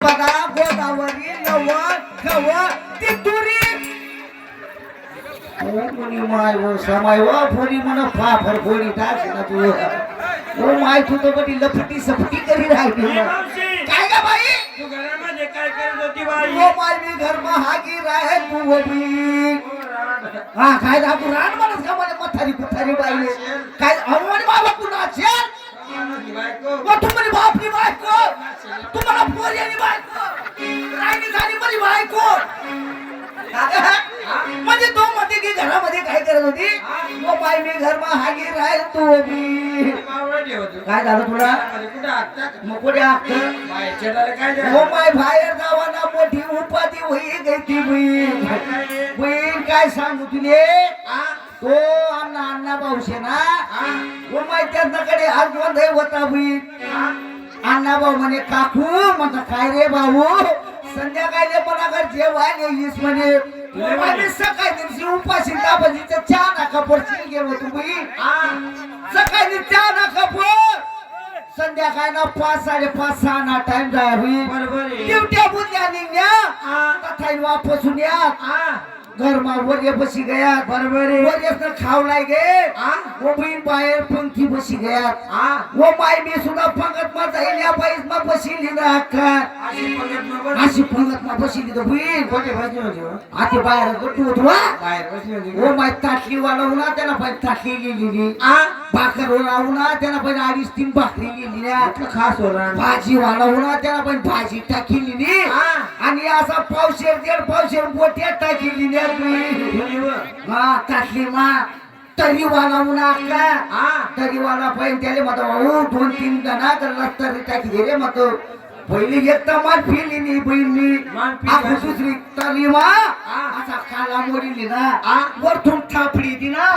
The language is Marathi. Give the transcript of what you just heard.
बघा गोदावरी नवं खवं ती तुरी मुनी माय ओ समाय ओ फोनी म्हण फाफर फोनी टाकशी ना तू ओ माय तू तो बटी लफटी सफटी करी राहिली. काय ग बाई? तू घरामध्ये काय करत होती बाई? ओ माय मी घर महागी राहे तू बी हा काय दा तू रान म्हणत का मला मथारी कुथारी बाई काय म्हणजे तो म्हणते की घरामध्ये काय करत होती? मग बाई मी घर हागी राहील तू बी काय झालं तुला? मग कुठे हो माय बाहेर गावाला मोठी उपाधी होई गई ती बहीण बहीण काय सांगू तुले? तो अण्णा अण्णा भाऊशे ना? हो माय त्यांच्याकडे आज बंद होता बहीण अण्णा भाऊ म्हणे काकू म्हणता काय रे भाऊ? येईस म्हणे. मी सकाळी दिवशी उपाशी दाबाजीच्या चहा नाका पडशील गेलो तू बहीण सकाळी चहा नाका पड संध्याकाळी ना पाच साडेपाच सहा ना टाइम जाय होईल ड्युट्या बुद्ध्या निघण्या. तथा वापसून या. घर मा वर्य बसी गया. बरोबर वर्य खावलाय गे. वो बहीण बाहेर पंखी बसी गया. वो माय मी सुद्धा पंगत मा जाईल या बाईस मा बसिली ना अक्का अशी पंगत मा बसिली तो बहीण आती बाहेर गट्टू होतो वो माय ताटली वाढवून त्याला पाहिजे ताटली लिहिली भाकर वाढवून त्याला पाहिजे अडीच तीन भाकरी लिहिली खास भाजी वाढवून त्याला पण भाजी टाकली आणि असा पावशेर दीड पावशेर बोट्या टाकली हा टाकली मा. तरी वालावून आका तरी वाला पाहिजे त्याला मत भाऊ दोन तीन जणा तर तरी टाकी दे रे मत पहिली मात फिरली नाही बहिणी. दुसरी तरी मा. असा काला मोडली ना. वरतून थापली ती ना.